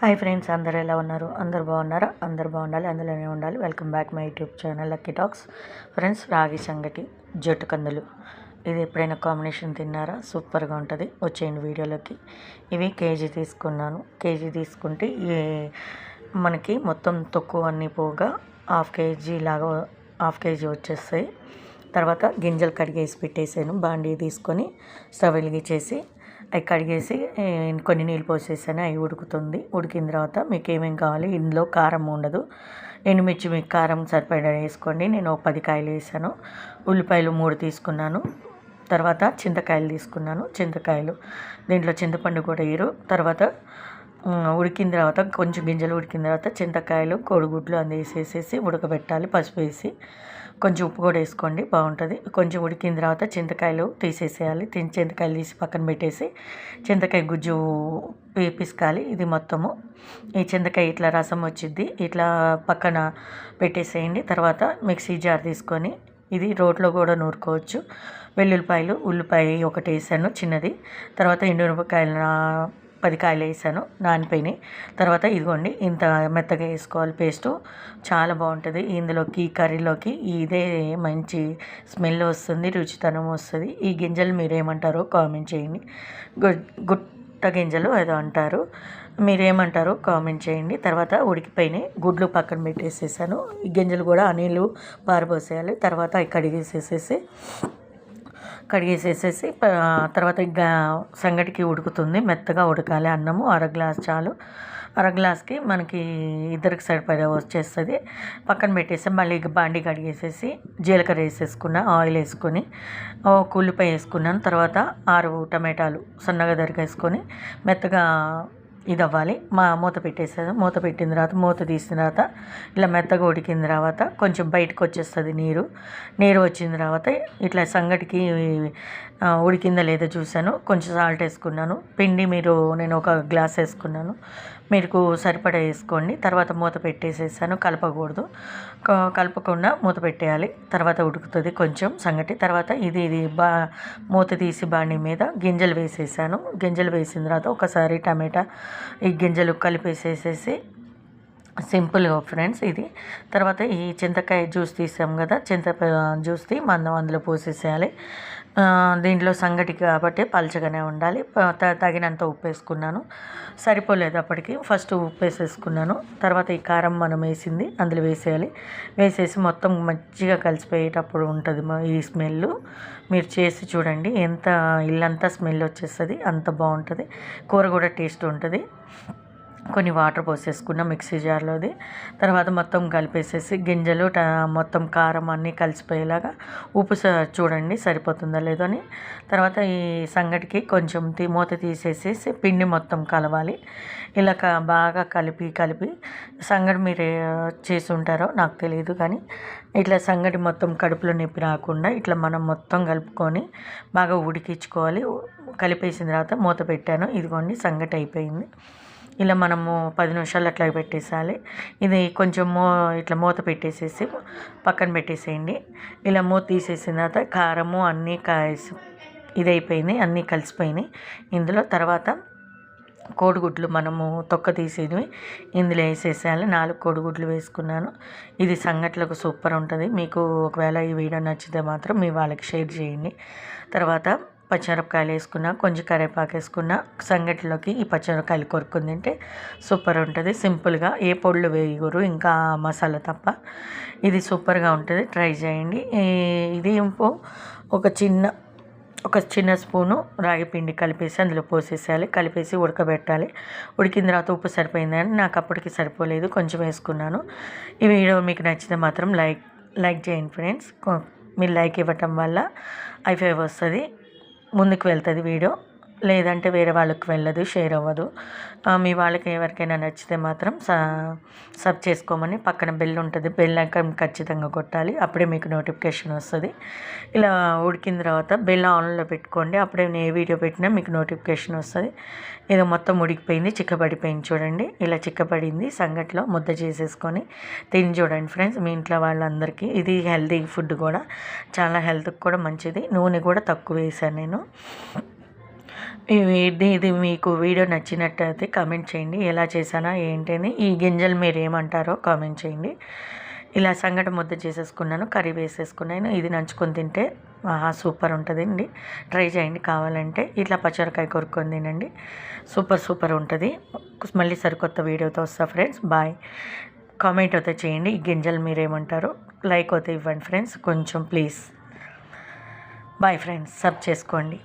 Hi friends అందరు ఎలా ఉన్నారు? అందరు బాగున్నారా? అందరు బాగుండాలి అందులోనే ఉండాలి. Welcome back my YouTube channel lucky talks. Friends రాగి సంగటి జట్టు కందులు. ఇది ఎప్పుడైనా కాంబినేషన్ తిన్నారా? సూపర్గా ఉంటుంది. వచ్చేయండి వీడియోలోకి. ఇవి కేజీ తీసుకున్నాను. కేజీ తీసుకుంటే ఈ మనకి మొత్తం తక్కువ అన్నీ పోగా హాఫ్ కేజీ లాగా హాఫ్ కేజీ వచ్చేస్తాయి. తర్వాత గింజలు కడిగేసి పెట్టేసాను. బాండీ తీసుకొని స్టవ్ వెలిగించేసి అవి కడిగేసి కొన్ని నీళ్ళు పోసేసాను. అవి ఉడుకుతుంది. ఉడికిన తర్వాత మీకు ఏమేమి కావాలి? ఇందులో కారం ఉండదు. ఎండుమిర్చి మీకు కారం సరిపడా వేసుకోండి. నేను ఒక పది కాయలు వేసాను. ఉల్లిపాయలు మూడు తీసుకున్నాను. తర్వాత చింతకాయలు తీసుకున్నాను. చింతకాయలు. దీంట్లో చింతపండు కూడా వేయరు. తర్వాత ఉడికిన తర్వాత కొంచెం గింజలు ఉడికిన తర్వాత చింతకాయలు కోడిగుడ్లు అందు వేసేసేసి ఉడకబెట్టాలి. పసుపు వేసి కొంచెం ఉప్పు కూడా వేసుకోండి బాగుంటుంది. కొంచెం ఉడికిన తర్వాత చింతకాయలు తీసేసేయాలి. తిని చింతకాయలు తీసి పక్కన పెట్టేసి చింతకాయ గుజ్జు పి- ఇది మొత్తము. ఈ చింతకాయ ఇట్లా రసం వచ్చింది ఇట్లా పక్కన పెట్టేసేయండి. తర్వాత మిక్సీ జార్ తీసుకొని ఇది రోట్లో కూడా నూరుకోవచ్చు. వెల్లుల్లిపాయలు ఉల్లిపాయ ఒకటి వేసాను చిన్నది. తర్వాత ఎండుమిరపకాయలు నా- పది కాయలు వేసాను నానిపోయినాయి. తర్వాత ఇదిగోండి ఇంత మెత్తగా వేసుకోవాలి పేస్టు. చాలా బాగుంటుంది. ఇందులోకి కర్రీలోకి ఇదే మంచి స్మెల్ వస్తుంది రుచితనం వస్తుంది. ఈ గింజలు మీరు ఏమంటారో కామెంట్ చేయండి. గు- గుట్ట గింజలు ఏదో అంటారు. మీరేమంటారో కామెంట్ చేయండి. తర్వాత ఉడికిపోయినాయి గుడ్లు పక్కన పెట్టేసేసాను. ఈ గింజలు కూడా అనీలు నీళ్ళు పారబోసేయాలి. తర్వాత కడిగేసేసేసి కడిగేసేసేసి తర్వాత ఇంకా సంగటికి ఉడుకుతుంది. మెత్తగా ఉడకాలి అన్నము. అర గ్లాస్ చాలు. అర గ్లాస్కి మనకి ఇద్దరికి సరిపడే వచ్చేస్తుంది. పక్కన పెట్టేసి మళ్ళీ బాండి కడిగేసేసి జీలకర్ర వేసేసుకున్న ఆయిల్ వేసుకొని ఒక ఉల్లిపాయ వేసుకున్నాను. తర్వాత ఆరు టమాటాలు సన్నగా దరిగేసుకొని మెత్తగా ఇది అవ్వాలి మా మూత పెట్టేసాను మూత పెట్టిన తర్వాత మూత తీసిన తర్వాత ఇలా మెత్తగా ఉడికిన తర్వాత కొంచెం బయటకు వచ్చేస్తుంది నీరు. నీరు వచ్చిన తర్వాత ఇట్లా సంగటికి ఉడికిందా లేదో చూశాను. కొంచెం సాల్ట్ వేసుకున్నాను. పిండి మీరు నేను ఒక గ్లాస్ వేసుకున్నాను. మీకు సరిపడా వేసుకోండి. తర్వాత మూత పెట్టేసేసాను. కలపకూడదు. కలపకుండా మూత పెట్టేయాలి. తర్వాత ఉడుకుతుంది కొంచెం సంగటి. తర్వాత ఇది ఇది బా మూత తీసి బాండి మీద గింజలు వేసేసాను. గింజలు వేసిన తర్వాత ఒకసారి టమాటా ఈ గింజలు కలిపేసేసేసి సింపుల్గా ఫ్రెండ్స్ ఇది. తర్వాత ఈ చింతకాయ జ్యూస్ తీసాం కదా చింత జ్యూస్ది మనం అందులో పోసేసేయాలి. దీంట్లో సంగటి కాబట్టి పలచగానే ఉండాలి. త- తగినంత ఉప్పు వేసుకున్నాను సరిపోలేదు అప్పటికి. ఫస్ట్ ఉప్పు వేసేసుకున్నాను తర్వాత ఈ కారం మనం వేసింది అందులో వేసేయాలి. వేసేసి మొత్తం మంచిగా కలిసిపోయేటప్పుడు ఉంటుంది ఈ స్మెల్ మీరు చేసి చూడండి ఎంత ఇల్లంతా స్మెల్ వచ్చేస్తుంది అంత బాగుంటుంది. కూర కూడా టేస్ట్ ఉంటుంది. కొన్ని వాటర్ పోసేసుకున్న మిక్సీ జార్లోది. తర్వాత మొత్తం కలిపేసేసి గింజలు ట మొత్తం కారం అన్నీ కలిసిపోయేలాగా ఉప్పు స చూడండి సరిపోతుందా లేదో అని. తర్వాత ఈ సంగటికి కొంచెం తీ మూత తీసేసేసి పిండి మొత్తం కలవాలి. ఇలా బాగా కలిపి కలిపి సంగటి మీరు చేసి ఉంటారో నాకు తెలియదు కానీ ఇట్లా సంగటి మొత్తం కడుపులో నొప్పి రాకుండా ఇట్లా మనం మొత్తం కలుపుకొని బాగా ఉడికించుకోవాలి. కలిపేసిన తర్వాత మూత పెట్టాను. ఇదిగోండి సంగటి అయిపోయింది. ఇలా మనము పది నిమిషాలు అట్లా పెట్టేసేయాలి. ఇది కొంచెం మూ ఇట్లా మూత పెట్టేసేసి పక్కన పెట్టేసేయండి. ఇలా మూత తీసేసిన తర్వాత కారము అన్నీ కాసి ఇది అయిపోయినాయి అన్నీ కలిసిపోయినాయి. ఇందులో తర్వాత కోడిగుడ్లు మనము తొక్క తీసేది ఇందులో వేసేసేయాలి. నాలుగు కోడిగుడ్లు వేసుకున్నాను. ఇది సంగట్లకు సూపర్ ఉంటుంది. మీకు ఒకవేళ ఈ వీడియో నచ్చితే మాత్రం మీ వాళ్ళకి షేర్ చేయండి. తర్వాత పచ్చిమిరపకాయలు వేసుకున్న కొంచెం కరివేపాకు వేసుకున్న సంగటిలోకి ఈ పచ్చిమిరపకాయలు కొరుక్కుని తింటే సూపర్ ఉంటుంది. సింపుల్గా ఏ పొడులు వేయకూరు ఇంకా మసాలా తప్ప. ఇది సూపర్గా ఉంటుంది. ట్రై చేయండి. ఇది ఇంకో ఒక చిన్న ఒక చిన్న స్పూను రాగి పిండి కలిపేసి అందులో పోసేసేయాలి. కలిపేసి ఉడకబెట్టాలి. ఉడికిన తర్వాత ఉప్పు సరిపోయిందని నాకు అప్పటికి సరిపోలేదు. కొంచెం వేసుకున్నాను. ఈ వీడియో మీకు నచ్చితే మాత్రం లైక్ లైక్ చేయండి ఫ్రెండ్స్. మీరు లైక్ ఇవ్వటం వల్ల ఐ ఫైవ్ వస్తుంది. ముందుకు వెళ్తుంది వీడియో. లేదంటే వేరే వాళ్ళకి వెళ్ళదు షేర్ అవ్వదు. మీ వాళ్ళకి ఎవరికైనా నచ్చితే మాత్రం స సబ్ చేసుకోమని పక్కన బెల్ ఉంటుంది బెల్ ఐకాన్ ఖచ్చితంగా కొట్టాలి. అప్పుడే మీకు నోటిఫికేషన్ వస్తుంది. ఇలా ఉడికిన తర్వాత బెల్ ఆన్లో పెట్టుకోండి. అప్పుడే నేను ఏ వీడియో పెట్టినా మీకు నోటిఫికేషన్ వస్తుంది. ఇది మొత్తం ఉడికిపోయింది చిక్కబడిపోయింది చూడండి. ఇలా చిక్కబడింది సంగట్లో ముద్ద చేసేసుకొని తిని చూడండి ఫ్రెండ్స్. మీ ఇంట్లో వాళ్ళందరికీ ఇది హెల్తీ ఫుడ్ కూడా చాలా హెల్త్కి కూడా మంచిది. నూనె కూడా తక్కువ వేసాను నేను. ఇది ఇది మీకు వీడియో నచ్చినట్టయితే కామెంట్ చేయండి. ఎలా చేశానా ఏంటని. ఈ గింజలు మీరు ఏమంటారో కామెంట్ చేయండి. ఇలా సంగటి ముద్ద చేసేసుకున్నాను కర్రీ వేసేసుకున్నాను. ఇది నంచుకొని తింటే ఆహా సూపర్ ఉంటుందండి. ట్రై చేయండి కావాలంటే. ఇట్లా పచ్చరికాయ కొరుక్కొని తినండి. సూపర్ సూపర్ ఉంటుంది. మళ్ళీ సరికొత్త వీడియోతో వస్తా ఫ్రెండ్స్ బాయ్ కామెంట్ అయితే చేయండి. ఈ గింజలు మీరేమంటారు లైక్ అయితే ఇవ్వండి ఫ్రెండ్స్ కొంచెం ప్లీజ్ బాయ్ ఫ్రెండ్స్ సబ్ చేసుకోండి.